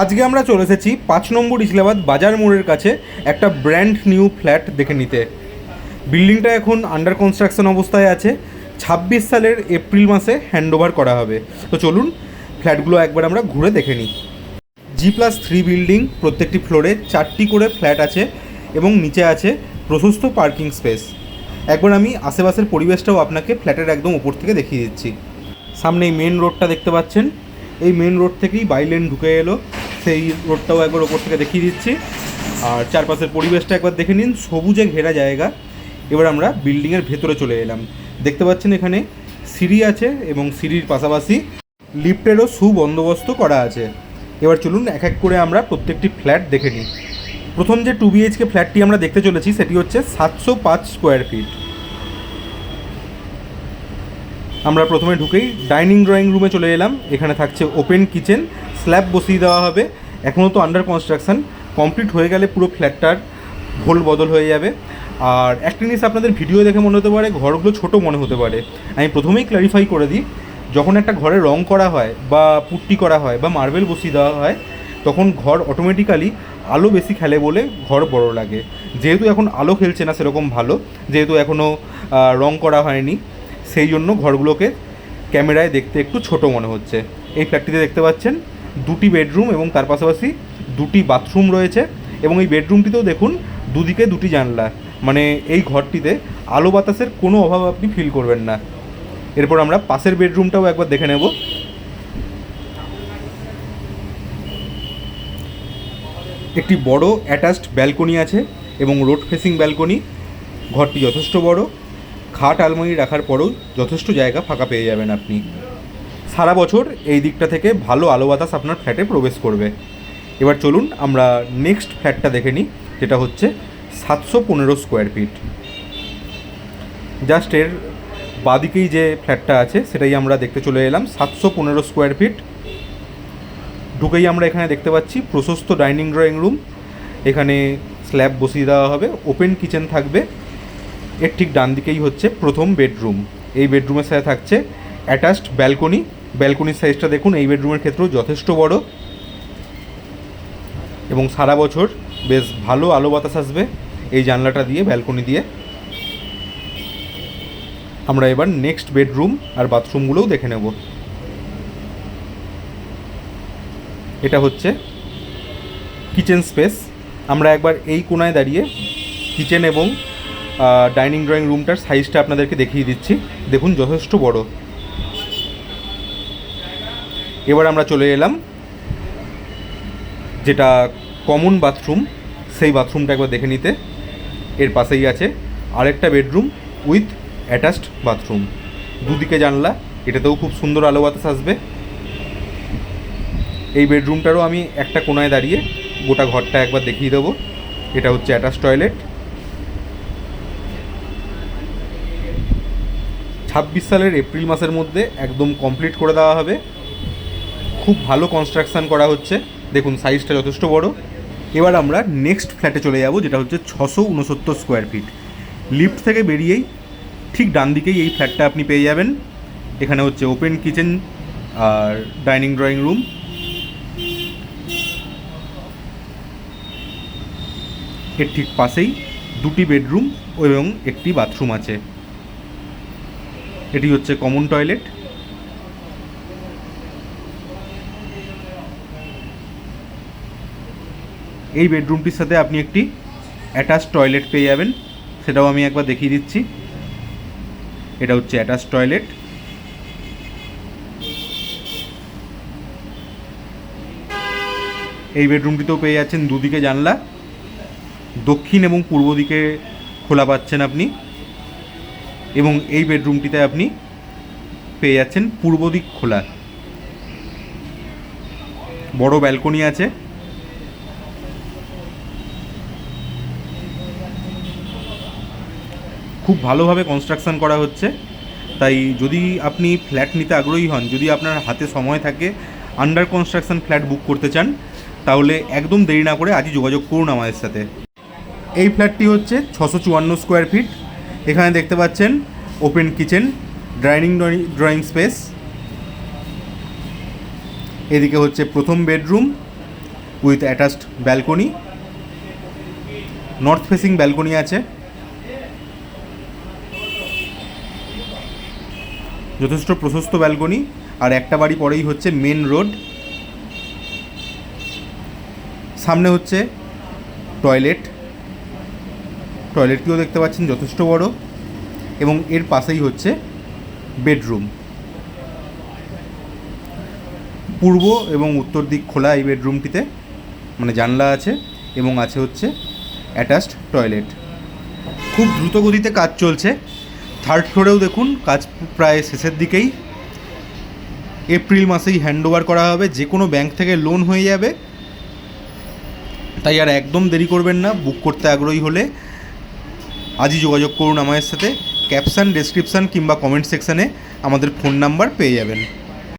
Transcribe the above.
আজকে আমরা চলে এসেছি পাঁচ নম্বর ইসলাবাদ বাজার মোড়ের কাছে একটা ব্র্যান্ড নিউ ফ্ল্যাট দেখে নিতে। বিল্ডিংটা এখন আন্ডার কনস্ট্রাকশন অবস্থায় আছে। ছাব্বিশ সালের এপ্রিল মাসে হ্যান্ডওভার করা হবে। তো চলুন ফ্ল্যাটগুলো একবার আমরা ঘুরে দেখে নিই। জি প্লাস থ্রি বিল্ডিং প্রত্যেকটি ফ্লোরে চারটি করে ফ্ল্যাট আছে এবং নিচে আছে প্রশস্ত পার্কিং স্পেস একবার আমি আশেপাশের পরিবেশটাও আপনাকে ফ্ল্যাটের একদম উপর থেকে দেখিয়ে দিচ্ছি। সামনে এই মেন রোডটা দেখতে পাচ্ছেন। এই মেন রোড থেকেই বাইলেন ঢুকে এলো। সেই রোডটাও একবার ওপর থেকে দেখিয়ে দিচ্ছি। আর চারপাশের পরিবেশটা একবার দেখে নিন, সবুজে ঘেরা জায়গা। এবার আমরা বিল্ডিংয়ের ভেতরে চলে এলাম। দেখতে পাচ্ছেন এখানে সিঁড়ি আছে এবং সিঁড়ির পাশাপাশি লিফটেরও সুবন্দোবস্ত করা আছে। এবার চলুন এক এক করে আমরা প্রত্যেকটি ফ্ল্যাট দেখে নিই। প্রথম যে টু বিএইচকে ফ্ল্যাটটি আমরা দেখতে চলেছি, সেটি হচ্ছে সাতশো পাঁচ স্কোয়ার ফিট আমরা প্রথমে ঢুকেই ডাইনিং ড্রয়িং রুমে চলে এলাম। এখানে থাকছে ওপেন কিচেন স্ল্যাব বসিয়ে দেওয়া হবে। এখনও তো আন্ডার কনস্ট্রাকশন কমপ্লিট হয়ে গেলে পুরো ফ্ল্যাটটার ভোল বদল হয়ে যাবে। আর একটা জিনিস আপনাদের ভিডিও দেখে মনে হতে পারে, ঘরগুলো ছোট মনে হতে পারে। আমি প্রথমেই ক্ল্যারিফাই করে দিই, যখন একটা ঘরে রং করা হয় বা পুট্টি করা হয় বা মার্বেল বসিয়ে দেওয়া হয়, তখন ঘর অটোমেটিক্যালি আলো বেশি খেলে বলে ঘর বড় লাগে। যেহেতু এখন আলো খেলছে না সেরকম ভালো, যেহেতু এখনও রং করা হয়নি, সেই জন্য ঘরগুলোকে ক্যামেরায় দেখতে একটু ছোট মনে হচ্ছে। এই ফ্ল্যাটটিতে দেখতে পাচ্ছেন? দুটি বেডরুম এবং তার পাশাপাশি দুটি বাথরুম রয়েছে এবং এই বেডরুমটিতেও দেখুন দুদিকে দুটি জানলা। মানে এই ঘরটিতে আলো বাতাসের কোনো অভাব আপনি ফিল করবেন না। এরপর আমরা পাশের বেডরুমটাও একবার দেখে নেব। একটি বড় অ্যাটাচড ব্যালকনি আছে এবং রোড ফেসিং ব্যালকনি ঘরটি যথেষ্ট বড়। খাট আলমারি রাখার পরেও যথেষ্ট জায়গা ফাঁকা পেয়ে যাবেন আপনি। সারা বছর এই দিকটা থেকে ভালো আলো বাতাস আপনার ফ্ল্যাটে প্রবেশ করবে। এবার চলুন, আমরা নেক্সট ফ্ল্যাটটা দেখে নিই, যেটা হচ্ছে সাতশো পনেরো স্কোয়ার ফিট জাস্ট এর বাদিকেই যে ফ্ল্যাটটা আছে, সেটাই আমরা দেখতে চলে এলাম, সাতশো পনেরো স্কোয়ার ফিট ঢুকেই আমরা এখানে দেখতে পাচ্ছি প্রশস্ত ডাইনিং ড্রয়িং রুম এখানে স্ল্যাব বসিয়ে দেওয়া হবে ওপেন কিচেন থাকবে। এর ঠিক ডান দিকেই হচ্ছে প্রথম বেডরুম এই বেডরুমের সাথে থাকছে অ্যাটাচড ব্যালকনি ব্যালকনির সাইজটা দেখুন, এই বেডরুমের ক্ষেত্রেও যথেষ্ট বড়। এবং সারা বছর বেশ ভালো আলো বাতাস আসবে এই জানলাটা দিয়ে, ব্যালকনি দিয়ে। আমরা এবার নেক্সট বেডরুম আর বাথরুমগুলোও দেখে নেব। এটা হচ্ছে কিচেন স্পেস আমরা একবার এই কোনায় দাঁড়িয়ে কিচেন এবং ডাইনিং ড্রয়িং রুমটার সাইজটা আপনাদেরকে দেখিয়ে দিচ্ছি। দেখুন, যথেষ্ট বড়। এবার আমরা চলে এলাম, যেটা কমন বাথরুম সেই বাথরুমটা একবার দেখে নিতে। এর পাশেই আছে আরেকটা বেডরুম উইথ অ্যাটাচড বাথরুম দুদিকে জানলা, এটাতেও খুব সুন্দর আলো বাতাস আসবে। এই বেডরুমটারও আমি একটা কোনায় দাঁড়িয়ে গোটা ঘরটা একবার দেখিয়ে দেবো। এটা হচ্ছে অ্যাটাচ টয়লেট ছাব্বিশ সালের এপ্রিল মাসের মধ্যে একদম কমপ্লিট করে দেওয়া হবে। খুব ভালো কনস্ট্রাকশান করা হচ্ছে। দেখুন সাইজটা যথেষ্ট বড়। এবার আমরা নেক্সট ফ্ল্যাটে চলে যাব, যেটা হচ্ছে ছশো উনসত্তর স্কোয়ার ফিট লিফট থেকে বেরিয়েই ঠিক ডান দিকেই এই ফ্ল্যাটটা আপনি পেয়ে যাবেন। এখানে হচ্ছে ওপেন কিচেন আর ডাইনিং ড্রয়িং রুম এর ঠিক পাশেই দুটি বেডরুম এবং একটি বাথরুম আছে। এটি হচ্ছে কমন টয়লেট এই বেডরুমটির সাথে আপনি একটি অ্যাটাচ টয়লেট পেয়ে যাবেন। সেটাও আমি একবার দেখিয়ে দিচ্ছি। এটা হচ্ছে অ্যাটাচ টয়লেট এই বেডরুমটিতেও পেয়ে যাচ্ছেন দুদিকে জানলা। দক্ষিণ এবং পূর্ব দিকে খোলা পাচ্ছেন আপনি। এবং এই বেডরুমটিতে আপনি পেয়ে যাচ্ছেন পূর্ব দিক খোলা। বড় ব্যালকনি আছে। খুব ভালোভাবে কনস্ট্রাকশন করা হচ্ছে। তাই যদি আপনি ফ্ল্যাট নিতে আগ্রহী হন, যদি আপনার হাতে সময় থাকে আন্ডার কনস্ট্রাকশন ফ্ল্যাট বুক করতে চান, তাহলে একদম দেরি না করে আজই যোগাযোগ করুন আমাদের সাথে। এই ফ্ল্যাটটি হচ্ছে ছশো চুয়ান্ন স্কোয়ার ফিট এখানে দেখতে পাচ্ছেন open kitchen dining drawing space এদিকে হচ্ছে প্রথম bedroom with attached balcony north facing balcony আছে। যথেষ্ট প্রশস্ত ব্যালকনি, আর একটা বাড়ি পরেই হচ্ছে মেন রোড সামনে হচ্ছে টয়লেট টয়লেটটিও দেখতে পাচ্ছেন যথেষ্ট বড়, এবং এর পাশেই হচ্ছে বেডরুম পূর্ব এবং উত্তর দিক খোলা এই বেডরুমটিতে মানে জানলা আছে, এবং আছে হচ্ছে অ্যাটাচড টয়লেট খুব দ্রুত গতিতে কাজ চলছে। থার্ড ফ্লোরেও দেখুন, কাজ প্রায় শেষের দিকেই। এপ্রিল মাসেই হ্যান্ড করা হবে, যে কোনো ব্যাংক থেকে লোন হয়ে যাবে। তাই আর একদম দেরি করবেন না বুক করতে আগ্রহী হলে আজই যোগাযোগ করুন আমাদের সাথে। ক্যাপশান ডেসক্রিপশান কিংবা কমেন্ট সেকশানে আমাদের ফোন নাম্বার পেয়ে যাবেন।